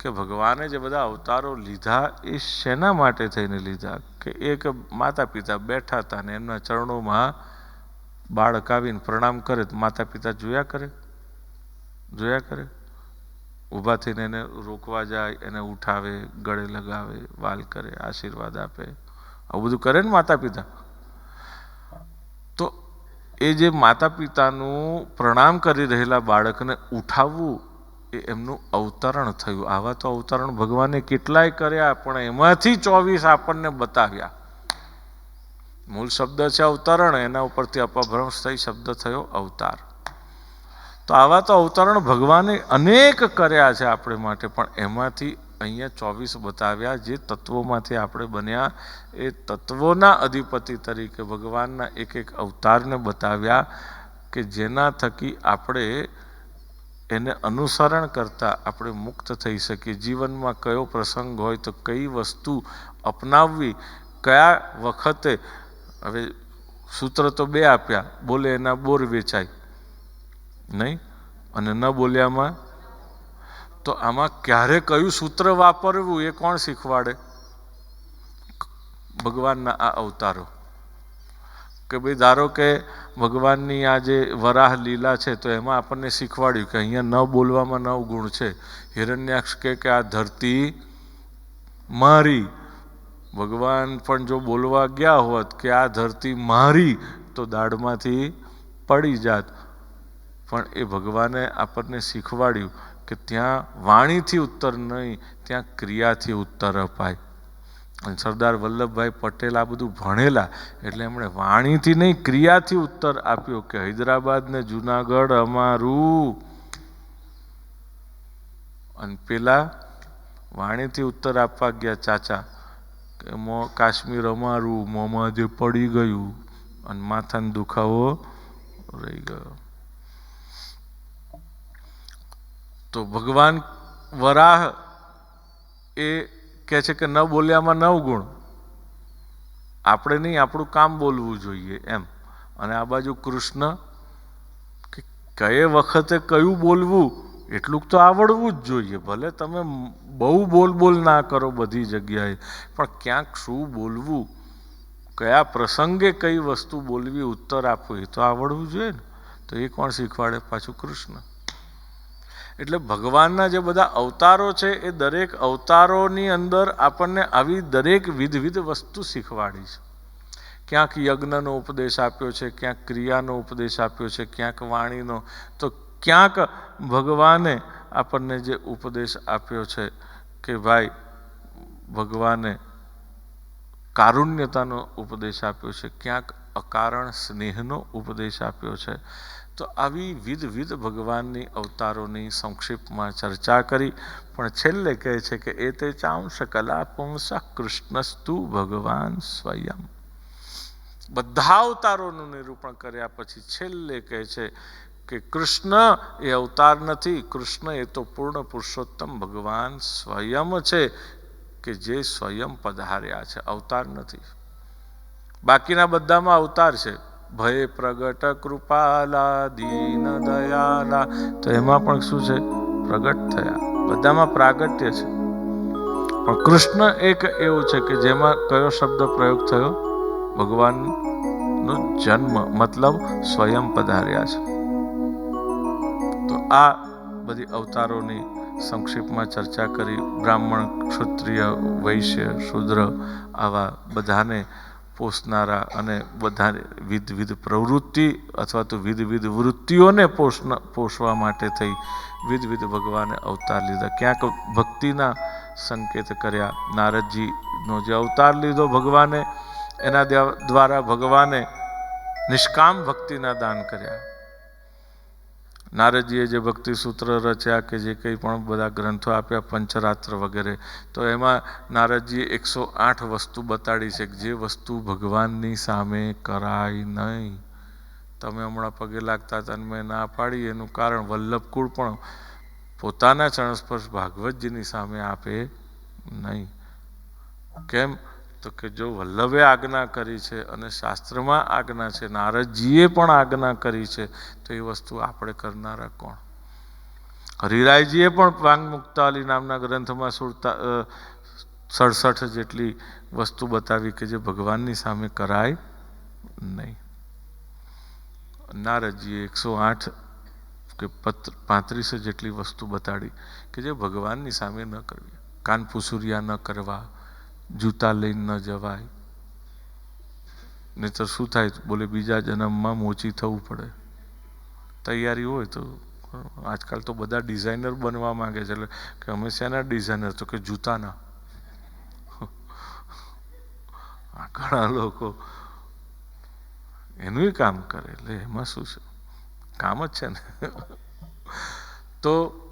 કે ભગવાને જે બધા અવતારો લીધા એ શેના માટે થઈને લીધા? કે એક માતા પિતા બેઠા હતા ને એમના ચરણોમાં બાળક આવીને પ્રણામ કરે તો માતા પિતા જોયા કરે? જોયા કરે? ઊભા થઈને એને રોકવા જાય, એને ઉઠાવે, ગળે લગાવે, વાલ કરે, આશીર્વાદ આપે. આવું બધું કરે ને માતા પિતા તો એ જે માતા પિતાનું પ્રણામ કરી રહેલા બાળકને ઉઠાવવું એ એમનું અવતરણ થયું. આવા તો અવતરણ ભગવાને કેટલાય કર્યા, પણ એમાંથી ચોવીસ આપણને બતાવ્યા. મૂળ શબ્દ છે અવતરણ, એના ઉપરથી અપભ્રંશ થઈ શબ્દ થયો અવતાર. તો આવા તો અવતરણ ભગવાને અનેક કર્યા છે આપણે માટે, પણ એમાંથી અહીંયા ચોવીસ બતાવ્યા જે તત્વોમાંથી આપણે બન્યા. એ તત્વોના અધિપતિ તરીકે ભગવાનના એક એક અવતારને બતાવ્યા કે જેના થકી આપણે એને અનુસરણ કરતાં આપણે મુક્ત થઈ શકીએ. જીવનમાં કયો પ્રસંગ હોય તો કઈ વસ્તુ અપનાવવી, કયા વખતે, હવે સૂત્ર તો બે આપ્યા, બોલે એના બોર વેચાય. નહીં? અને ન બોલ્યામાં? તો આમાં ક્યારે કયું સૂત્ર વાપરવું એ કોણ શીખવાડે? ભગવાનના આ અવતારો. કે ભાઈ ધારો કે ભગવાનની આ જે વરાહ લીલા છે, તો એમાં આપણને શીખવાડ્યું કે અહીંયા ન બોલવામાં નવ ગુણ છે. હિરણ્યાક્ષ કે કે આ ધરતી મારી. ભગવાન પણ જો બોલવા ગયા હોત કે આ ધરતી મારી, તો દાઢમાંથી પડી જાત. પણ એ ભગવાને આપણને શીખવાડ્યું કે ત્યાં વાણીથી ઉત્તર નહીં, ત્યાં ક્રિયાથી ઉત્તર અપાય. અને સરદાર વલ્લભભાઈ પટેલ આ બધું ભણેલા એટલે એમણે વાણીથી નહીં, ક્રિયાથી ઉત્તર આપ્યો કે હૈદરાબાદ ને જુનાગઢ અમારું. અને પેલા વાણીથી ઉત્તર આપવા ગયા ચાચા કે મો, કાશ્મીર અમારું, મોંમાં જે પડી ગયું અને માથાનો દુખાવો રહી ગયો. તો ભગવાન વરાહ એ કહે છે કે ન બોલ્યામાં નવ ગુણ. આપણે નહીં, આપણું કામ બોલવું જોઈએ એમ. અને આ બાજુ કૃષ્ણ કે કયે વખતે કયું બોલવું, એટલું તો આવડવું જ જોઈએ. ભલે તમે બહુ બોલ બોલ ના કરો બધી જગ્યાએ, પણ ક્યાંક શું બોલવું, કયા પ્રસંગે કઈ વસ્તુ બોલવી, ઉત્તર આપવો, એ તો આવડવું જોઈએ ને. તો એ કોણ શીખવાડે? પાછું કૃષ્ણ. એટલે ભગવાનના જે બધા અવતારો છે, એ દરેક અવતારોની અંદર આપણને આવી દરેક વિધવિધ વસ્તુ શીખવાડી છે. ક્યાંક યજ્ઞનો ઉપદેશ આપ્યો છે, ક્યાંક ક્રિયાનો ઉપદેશ આપ્યો છે, ક્યાંક વાણીનો. તો ક્યાંક ભગવાને આપણને જે ઉપદેશ આપ્યો છે કે ભાઈ, ભગવાને કારુણ્યતાનો ઉપદેશ આપ્યો છે, ક્યાંક અકારણ સ્નેહનો ઉપદેશ આપ્યો છે. તો આવી વિધવિધ ભગવાનની અવતારોની સંક્ષિપ્તમાં ચર્ચા કરી, પણ છેલ્લે કહે છે કે એ તે ચાંશ કલા પુંસ કૃષ્ણસ્તુ ભગવાન સ્વયં. બધા અવતારોનું નિરૂપણ કર્યા પછી છેલ્લે કહે છે કે કૃષ્ણ એ અવતાર નથી, કૃષ્ણ એ તો પૂર્ણ પુરુષોત્તમ ભગવાન સ્વયં છે કે જે સ્વયં પધાર્યા છે. અવતાર નથી. બાકીના બધામાં અવતાર છે. ભય પ્રગટ કૃપાલા, દીન દયાલા. તો એમાં પણ શું છે? પ્રગટ થયા. બધામાં પ્રાગટ્ય છે. પણ કૃષ્ણ એક એવું છે કે જેમાં કયો શબ્દ પ્રયોગ થયો? ભગવાનનો જન્મ, મતલબ સ્વયં પધાર્યા છે. તો આ બધી અવતારોની સંક્ષિપ્તમાં ચર્ચા કરી. બ્રાહ્મણ, ક્ષત્રિય, વૈશ્ય, શુદ્ર આવા બધાને પોષનારા અને બધા વિધ વિધ પ્રવૃત્તિ અથવા તો વિધ વિધ વૃત્તિઓને પોષણ પોષવા માટે થઈ વિધ વિધ ભગવાને અવતાર લીધા. ક્યાંક ભક્તિના સંકેત કર્યા. નારદજીનો જે અવતાર લીધો ભગવાને, એના દ્વારા ભગવાને નિષ્કામ ભક્તિના દાન કર્યા. નારદજીએ જે ભક્તિ સૂત્ર રચ્યા કે જે કંઈ પણ બધા ગ્રંથો આપ્યા, પંચરાત્ર વગેરે, તો એમાં નારદજીએ એકસો આઠ વસ્તુ બતાડી છે જે વસ્તુ ભગવાનની સામે કરાય નહીં. તમે હમણાં પગે લાગતા હતા મેં ના પાડી, એનું કારણ વલ્લભકુળ પણ પોતાના ચરણસ્પર્શ ભાગવતજીની સામે આપે નહીં. કેમ? તો કે જો વલ્લભે આજ્ઞા કરી છે અને શાસ્ત્રમાં આજ્ઞા છે, નારદજીએ પણ આજ્ઞા કરી છે, તો એ વસ્તુ આપણે કરનારા કોણ? હરિરાયજીએ પણ પાંગ મુક્તાલી નામના ગ્રંથમાં સુરતા સડસઠ જેટલી વસ્તુ બતાવી કે જે ભગવાનની સામે કરાય નહીં. નારદજીએ એકસો આઠ કે પત્ર પાંત્રીસ જેટલી વસ્તુ બતાડી કે જે ભગવાનની સામે ન કરવી. કાનપુસુરિયા ન કરવા જૂતા લઈને ન જવાય. નહીતર શું થાય? બોલે બીજા જન્મમાં મોચી થવું પડે. તૈયારી હોય તો. આજકાલ તો બધા ડિઝાઇનર બનવા માંગે છે. એટલે કે અમે શેના ડિઝાઇનર? તો કે જૂતાના. ઘણા લોકો એનું કામ કરે. એટલે એમાં શું છે? કામ જ છે ને. તો